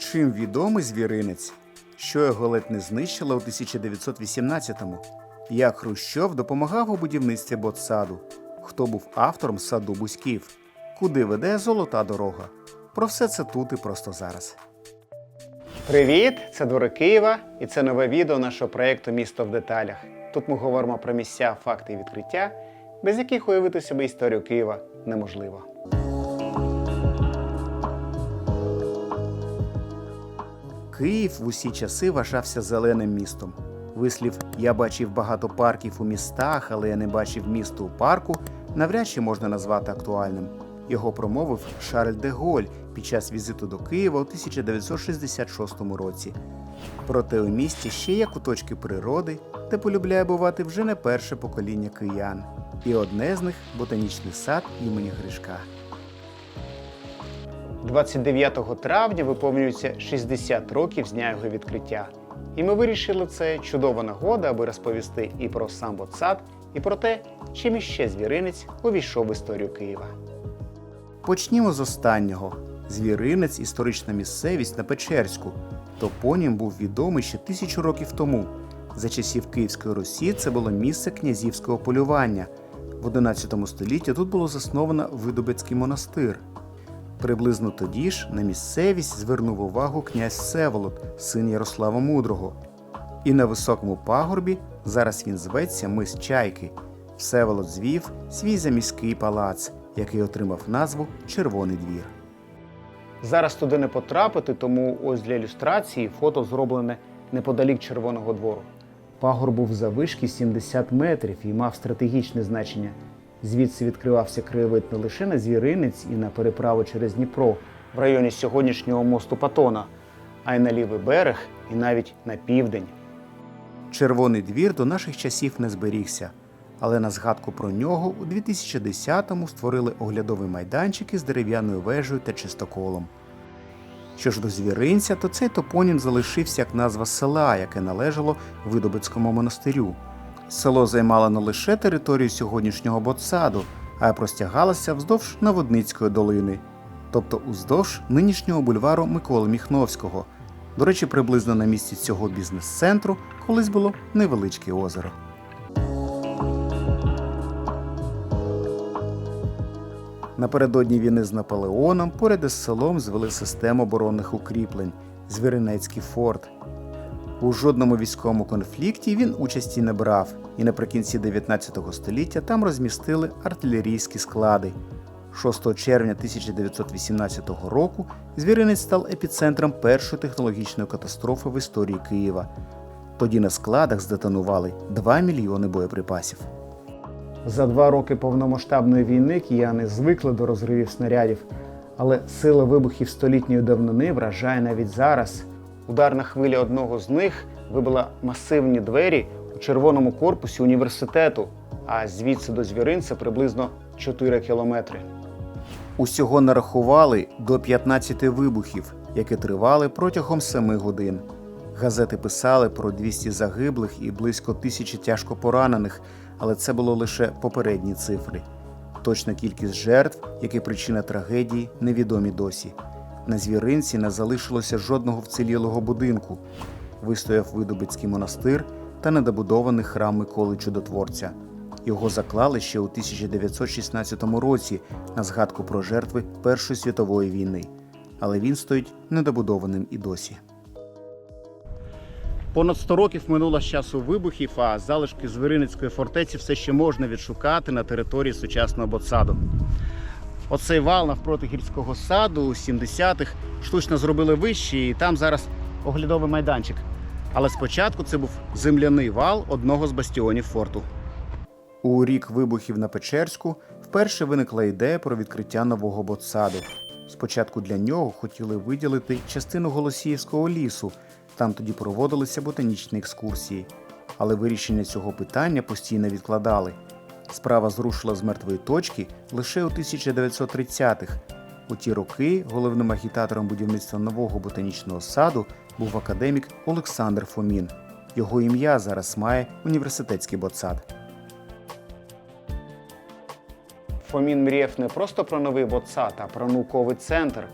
Чим відомий звіринець? Що його ледь не знищило у 1918-му? Як Хрущов допомагав у будівництві ботсаду? Хто був автором саду Бузьків? Куди веде золота дорога? Про все це тут і просто зараз. Привіт! Це двори Києва, і це нове відео нашого проєкту Місто в деталях. Тут ми говоримо про місця, факти і відкриття, без яких уявити собі історію Києва неможливо. Київ в усі часи вважався зеленим містом. Вислів Я бачив багато парків у містах, але я не бачив місто у парку навряд чи можна назвати актуальним. Його промовив Шарль де Голь під час візиту до Києва у 1966 році. Проте у місті ще є куточки природи, де полюбляє бувати вже не перше покоління киян. І одне з них ботанічний сад імені Гришка. 29 травня виповнюється 60 років з дня його відкриття. І ми вирішили це чудова нагода, аби розповісти і про сам ботсад, і про те, чим іще звіринець увійшов в історію Києва. Почнімо з останнього. Звіринець історична місцевість на Печерську. Топонім був відомий ще тисячу років тому. За часів Київської Русі це було місце князівського полювання. В 11 столітті тут було засновано Видобицький монастир. Приблизно тоді ж на місцевість звернув увагу князь Всеволод, син Ярослава Мудрого. І на високому пагорбі зараз він зветься мис Чайки. Всеволод звів свій заміський палац, який отримав назву Червоний двір. Зараз туди не потрапити, тому ось для ілюстрації фото зроблене неподалік Червоного двору. Пагорб був завишки 70 метрів і мав стратегічне значення. Звідси відкривався краєвид не лише на звіринець і на переправу через Дніпро в районі сьогоднішнього мосту Патона, а й на лівий берег і навіть на південь. Червоний двір до наших часів не зберігся, але на згадку про нього у 2010-му створили оглядовий майданчик із дерев'яною вежею та чистоколом. Що ж до звіринця, то цей топонім залишився як назва села, яке належало Видобицькому монастирю. Село займало не лише територію сьогоднішнього Ботсаду, а й простягалося вздовж Наводницької долини, тобто уздовж нинішнього бульвару Миколи Міхновського. До речі, приблизно на місці цього бізнес-центру колись було невеличке озеро. Напередодні війни з Наполеоном поряд із селом звели систему оборонних укріплень Звіринецький форт. У жодному військовому конфлікті він участі не брав, і наприкінці 19 століття там розмістили артилерійські склади. 6 червня 1918 року Звіринець став епіцентром першої технологічної катастрофи в історії Києва. Тоді на складах здетонували 2 мільйони боєприпасів. За два роки повномасштабної війни кияни звикли до розривів снарядів, але сила вибухів столітньої давнини вражає навіть зараз. Ударна хвиля одного з них вибила масивні двері у червоному корпусі університету, а звідси до звіринця приблизно 4 кілометри. Усього нарахували до 15 вибухів, які тривали протягом 7 годин. Газети писали про 200 загиблих і близько тисячі тяжко поранених, але це було лише попередні цифри. Точна кількість жертв, як і причина трагедії, невідомі досі. На звіринці не залишилося жодного вцілілого будинку. Вистояв Видобицький монастир та недобудований храм Миколи Чудотворця. Його заклали ще у 1916 році на згадку про жертви Першої світової війни, але він стоїть недобудованим і досі. Понад 100 років минуло з часу вибухів, а залишки Звіринецької фортеці все ще можна відшукати на території сучасного ботсаду. Оцей вал навпроти гірського саду у 70-х штучно зробили вищий, і там зараз оглядовий майданчик. Але спочатку це був земляний вал одного з бастіонів форту. У рік вибухів на Печерську вперше виникла ідея про відкриття нового ботсаду. Спочатку для нього хотіли виділити частину Голосіївського лісу. Там тоді проводилися ботанічні екскурсії. Але вирішення цього питання постійно відкладали. Справа зрушила з мертвої точки лише у 1930-х. У ті роки головним агітатором будівництва нового ботанічного саду був академік Олександр Фомін. Його ім'я зараз має університетський ботсад. Фомін мріяв не просто про новий ботсад, а про науковий центр.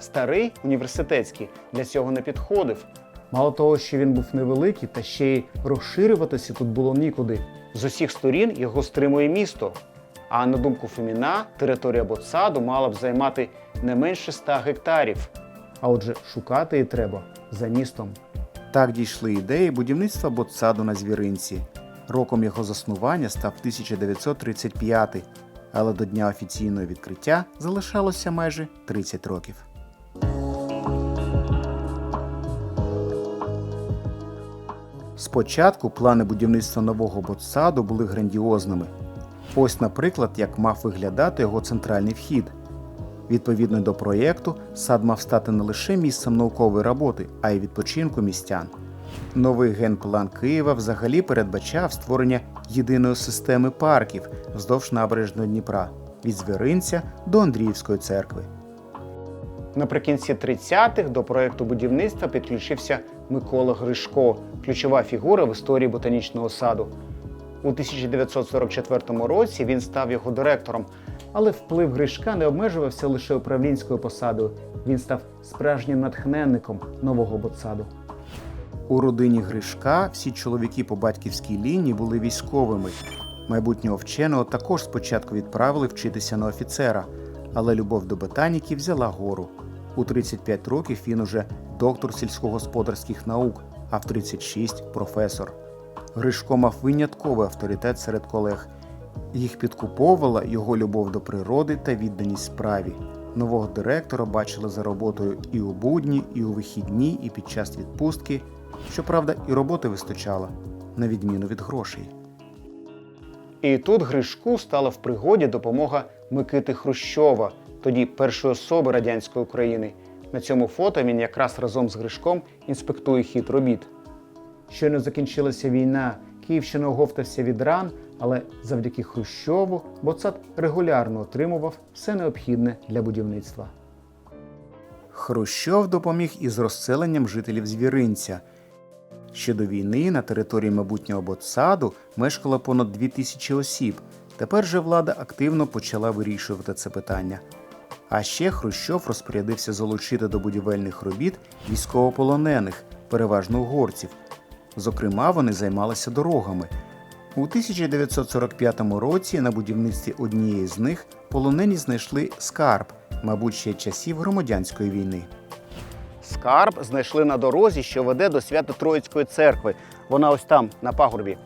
Старий університетський для цього не підходив. Мало того, що він був невеликий, та ще й розширюватися тут було нікуди. З усіх сторін його стримує місто. А на думку Феміна, територія Ботсаду мала б займати не менше 100 гектарів. А отже, шукати її треба за містом. Так дійшли ідеї будівництва Ботсаду на звіринці. Роком його заснування став 1935, але до дня офіційного відкриття залишалося майже 30 років. Спочатку плани будівництва нового ботсаду були грандіозними. Ось, наприклад, як мав виглядати його центральний вхід. Відповідно до проєкту, сад мав стати не лише місцем наукової роботи, а й відпочинку містян. Новий генплан Києва взагалі передбачав створення єдиної системи парків вздовж набережної Дніпра від Звіринця до Андріївської церкви. Наприкінці 30-х до проєкту будівництва підключився Микола Гришко, ключова фігура в історії ботанічного саду. У 1944 році він став його директором, але вплив Гришка не обмежувався лише управлінською посадою. Він став справжнім натхненником нового ботсаду. У родині Гришка всі чоловіки по батьківській лінії були військовими. Майбутнього вченого також спочатку відправили вчитися на офіцера, але любов до ботаніки взяла гору. У 35 років він уже доктор сільськогосподарських наук, а в 36 професор. Гришко мав винятковий авторитет серед колег. Їх підкуповувала його любов до природи та відданість справі. Нового директора бачили за роботою і у будні, і у вихідні, і під час відпустки. Щоправда, і роботи вистачало, на відміну від грошей. І тут Гришку стала в пригоді допомога Микити Хрущова, тоді першої особи радянської України. На цьому фото він якраз разом з Гришком інспектує хід робіт. Щойно закінчилася війна, Київщина оговтався від ран, але завдяки Хрущову Боцат регулярно отримував все необхідне для будівництва. Хрущов допоміг із розселенням жителів звіринця. Ще до війни на території майбутнього Ботсаду мешкало понад 2000 осіб. Тепер же влада активно почала вирішувати це питання. А ще Хрущов розпорядився залучити до будівельних робіт військовополонених, переважно угорців. Зокрема, вони займалися дорогами. У 1945 році на будівництві однієї з них полонені знайшли скарб, мабуть, ще часів громадянської війни. Скарб знайшли на дорозі, що веде до Свято-Троїцької церкви. Вона ось там, на пагорбі.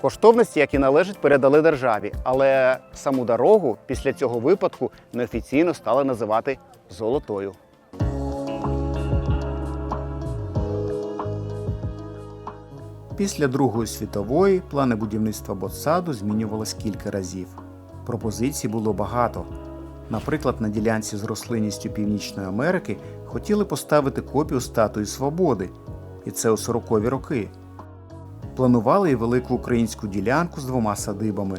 Коштовності, які належать, передали державі, але саму дорогу після цього випадку неофіційно стали називати золотою. Після Другої світової плани будівництва Ботсаду змінювалось кілька разів. Пропозицій було багато. Наприклад, на ділянці з рослинністю Північної Америки хотіли поставити копію статуї Свободи, і це у 40-ві роки. Планували і велику українську ділянку з двома садибами.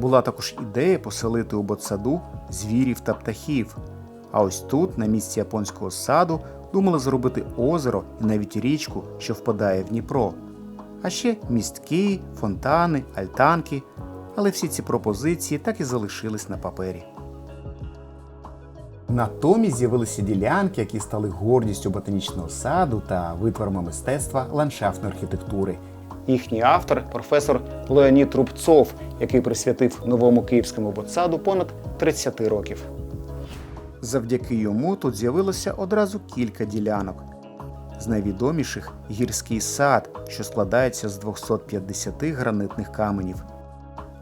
Була також ідея поселити у Ботсаду звірів та птахів. А ось тут, на місці японського саду, думали зробити озеро і навіть річку, що впадає в Дніпро. А ще містки, фонтани, альтанки. Але всі ці пропозиції так і залишились на папері. Натомість з'явилися ділянки, які стали гордістю ботанічного саду та витворами мистецтва ландшафтної архітектури. Їхній автор професор Леонід Рубцов, який присвятив новому київському ботсаду понад 30 років. Завдяки йому тут з'явилося одразу кілька ділянок. З найвідоміших гірський сад, що складається з 250 гранитних каменів.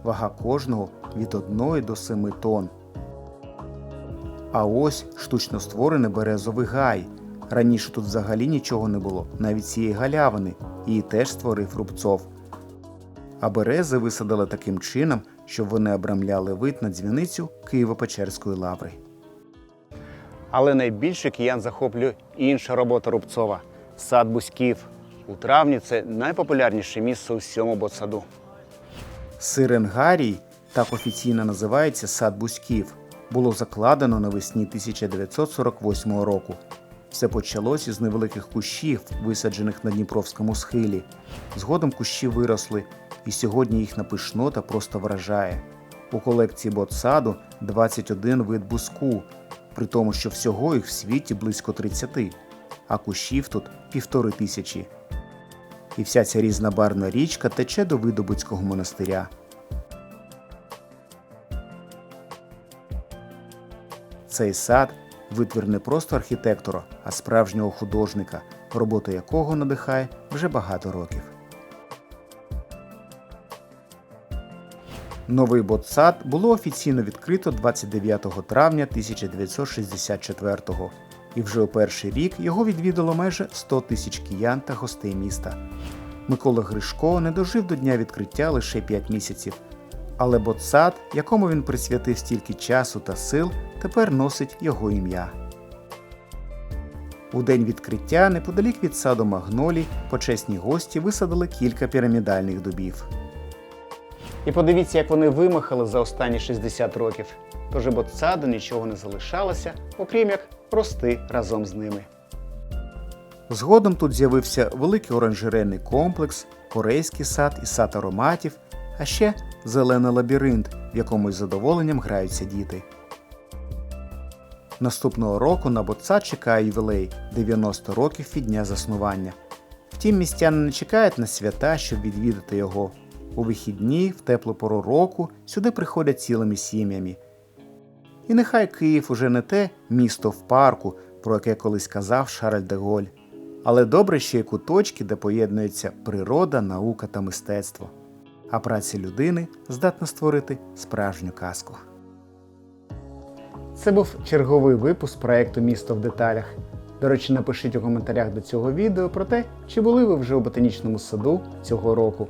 Вага кожного від 1 до 7 тонн. А ось штучно створений березовий гай. Раніше тут взагалі нічого не було, навіть цієї галявини, її теж створив Рубцов. А берези висадили таким чином, щоб вони обрамляли вид на дзвіницю Києво-Печерської лаври. Але найбільше киян захоплює інша робота Рубцова сад Бузьків. У травні це найпопулярніше місце у всьому ботсаду. Сиренгарій, так офіційно називається сад Бузьків, було закладено навесні 1948 року. Все почалось із невеликих кущів, висаджених на Дніпровському схилі. Згодом кущі виросли, і сьогодні їхня пишнота просто вражає. У колекції ботсаду 21 вид буску. при тому, що всього їх в світі близько 30, а кущів тут півтори тисячі. І вся ця різнобарвна річка тече до Видобицького монастиря. Цей сад витвір не просто архітектора, а справжнього художника, робота якого надихає вже багато років. Новий ботсад було офіційно відкрито 29 травня 1964-го, і вже у перший рік його відвідало майже 100 тисяч киян та гостей міста. Микола Гришко не дожив до дня відкриття лише 5 місяців, але ботсад, якому він присвятив стільки часу та сил, тепер носить його ім'я. У день відкриття, неподалік від саду Магнолій, почесні гості висадили кілька пірамідальних дубів. І подивіться, як вони вимахали за останні 60 років. Тож і ботсаду нічого не залишалося, окрім як рости разом з ними. Згодом тут з'явився великий оранжерейний комплекс, корейський сад і сад ароматів, а ще зелений лабіринт, в якому із задоволенням граються діти. Наступного року на Ботсад чекає ювілей 90 років від дня заснування. Втім, містяни не чекають на свята, щоб відвідати його. У вихідні, в теплу пору року, сюди приходять цілими сім'ями. І нехай Київ уже не те місто в парку, про яке колись казав Шарль де Голь. Але добре ще й куточки, де поєднується природа, наука та мистецтво. А праця людини здатна створити справжню казку. Це був черговий випуск проекту Місто в деталях. До речі, напишіть у коментарях до цього відео про те, чи були ви вже у ботанічному саду цього року.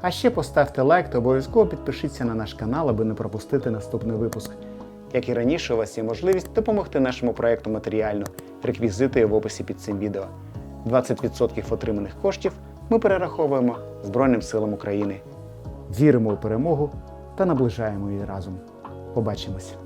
А ще поставте лайк та обов'язково підпишіться на наш канал, аби не пропустити наступний випуск. Як і раніше, у вас є можливість допомогти нашому проекту матеріально. Реквізити є в описі під цим відео. 20% отриманих коштів ми перераховуємо Збройним силам України. Віримо у перемогу та наближаємо її разом. Побачимось!